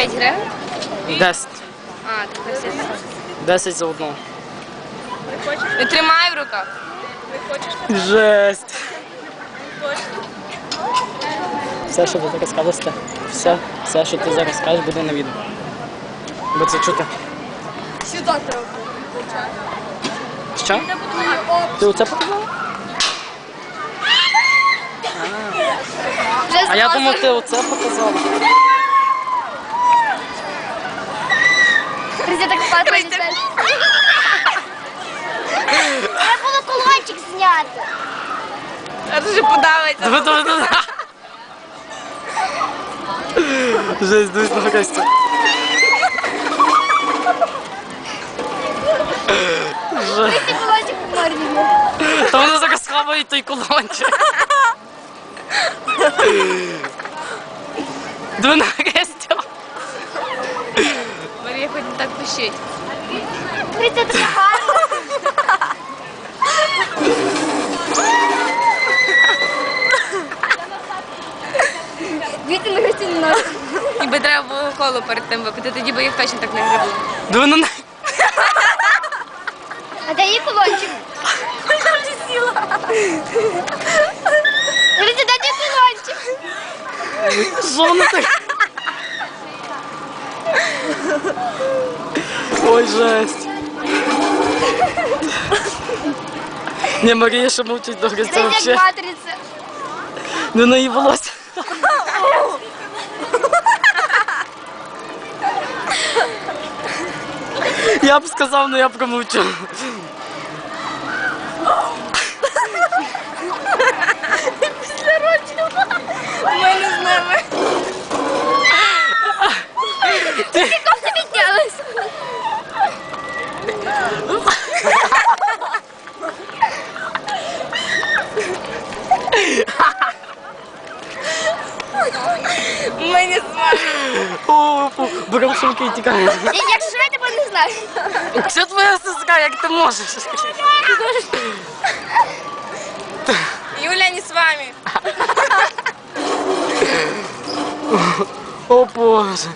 5 гривень? 10. А, так ось я. 10 за одну. Не тримай в руках. Не хочеш? Жесть. Все, що ти зараз це- все, все, що ти зараз скажеш, буде на відео. Бо це чути. Сюди треба. Що? Ти оце показала? А я думав, ти оце показала. Друзі, так спати не знаєш. Треба було колончик зняти. А подавиться. Давай, давай, давай. Жесть, дивись на. Жесть. Ти колончик в морді. Та воно зараз хаває той колончик. Диви на Костю. Хоч не так пишіть. Друзі, це так. Віти на гості не. Ніби треба було коло перед тим випити, тоді би їх точно так не гребли. Диви на неї. А де її колончик? Там вже сіла. Друзі, де колончик? Що так? Ой, жесть. Не, Марія ще мовчить добре, це Друзі, як взагалі матриця. не на її волосся. Я б сказав, але я промовчу. У не з. О, фу, беремо сумки і тікаємо. Якщо я тебе не знаю. Що твоя сестра, як ти можеш? Юля не з вами. О боже.